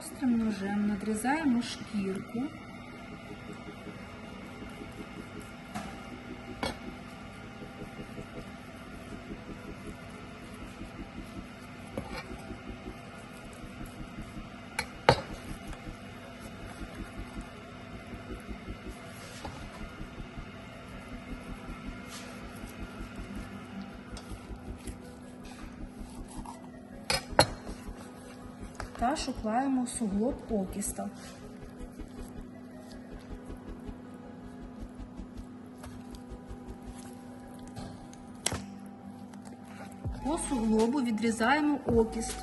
Гострим ножем надрізаємо шкірку. Та шукаємо суглоб окіста. По суглобу відрізаємо окіст.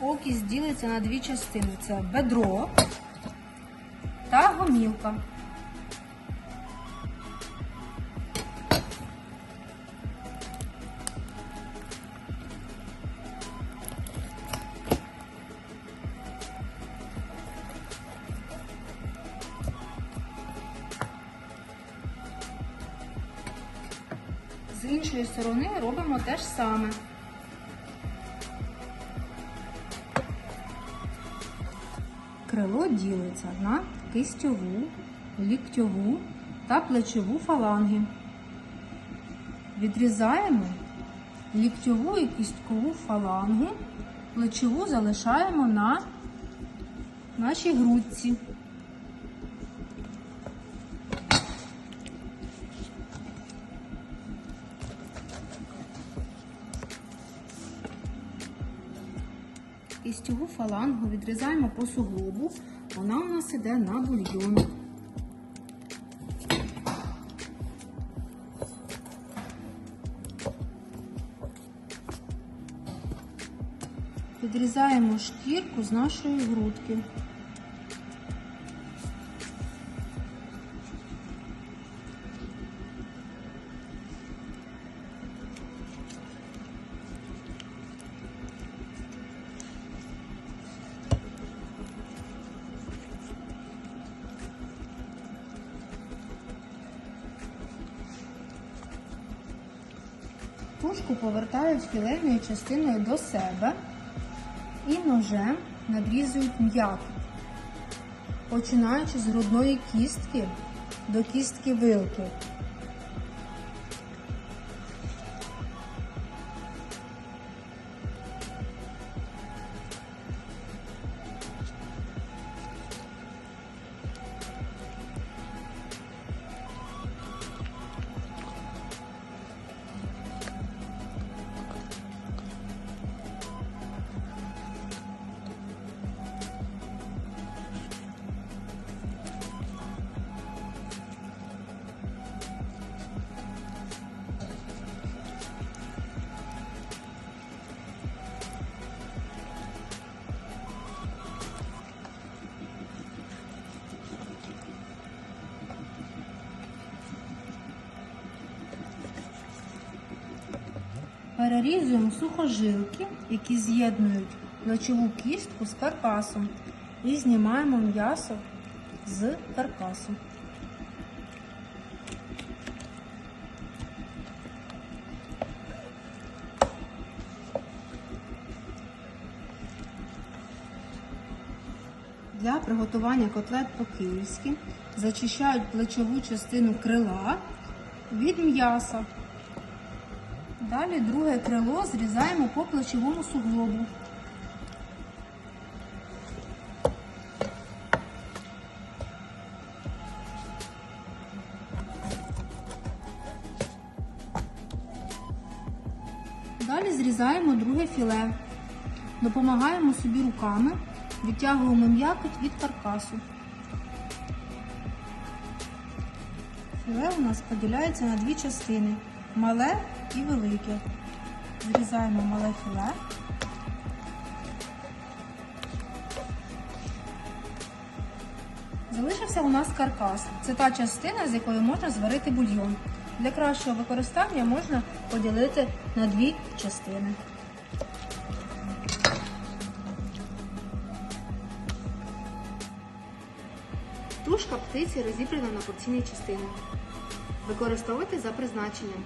Окість ділиться на дві частини: це бедро та гомілка. З іншої сторони робимо те ж саме. Крило ділиться на кистьову, ліктьову та плечову фаланги. Відрізаємо ліктьову і кісткову фалангу, плечову залишаємо на нашій грудці. Кістьову фалангу відрізаємо по суглобу, вона у нас іде на бульйон. Підрізаємо шкірку з нашої грудки. Тушку повертають філейною частиною до себе і ножем надрізують м'яко, починаючи з грудної кістки до кістки вилки. Перерізуємо сухожилки, які з'єднують плечову кістку з каркасом. І знімаємо м'ясо з каркасу. Для приготування котлет по-київськи зачищають плечову частину крила від м'яса. Далі друге крило зрізаємо по плечовому суглобу. Далі зрізаємо друге філе. Допомагаємо собі руками, відтягуємо м'якоть від каркасу. Філе у нас поділяється на дві частини мале і велике. Зрізаємо мале філе. Залишився у нас каркас. Це та частина, з якої можна зварити бульйон. Для кращого використання можна поділити на дві частини. Тушка птиці розібрана на порційні частини. Використовуйте за призначенням.